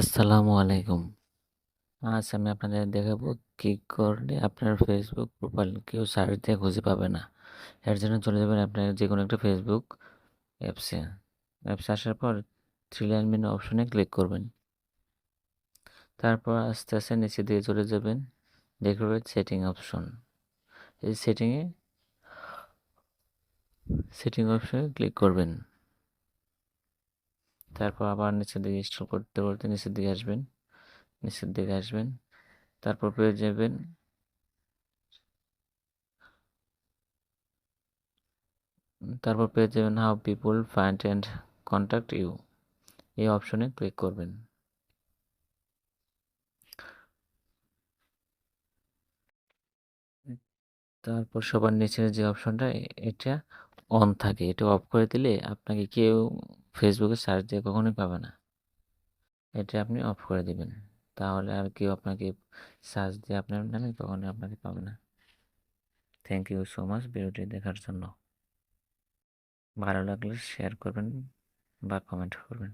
আসসালামু আলাইকুম। আজ আমি আপনাদের দেখাবো কী করলে আপনার ফেসবুক প্রোফাইল কেউ সার্চ দিয়ে খুঁজে পাবে না। এর জন্য চলে যাবেন আপনার যে কোনো একটা ফেসবুক অ্যাপসে অ্যাপসে আসার পর থ্রি লাইন মেনু অপশনে ক্লিক করবেন। তারপর আস্তে আস্তে নিচে দিয়ে চলে যাবেন। দেখবেন সেটিং অপশন এই সেটিংয়ে সেটিং অপশনে ক্লিক করবেন। তারপর আবার নিচের দিকে স্ক্রল করতে করতে নিচের দিকে আসবেন, নিচের দিকে আসবেন, তারপর পেয়ে যাবেন। তারপর পেয়ে যাবেন how people find and contact you এই অপশনে ক্লিক করবেন। তারপর সবার নিচের যে অপশনটা এটা অন থাকে। এটা অফ করে দিলে আপনাকে কেউ ফেসবুকে সার্চ দিয়ে কখনোই পাবে না। এটা আপনি অফ করে দিবেন। তাহলে আর কেউ আপনাকে সার্চ দিয়ে আপনার নামে কখনোই আপনাকে পাবে না। থ্যাংক ইউ সো মাচ ভিডিওটি দেখার জন্য। ভালো লাগলে শেয়ার করবেন বা কমেন্ট করবেন।